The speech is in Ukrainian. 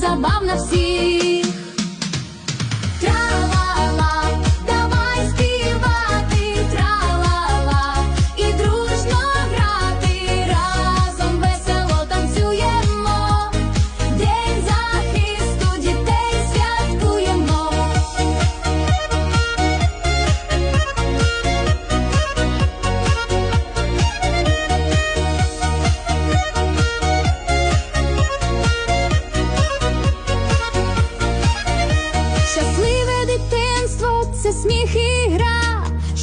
забав на всіх.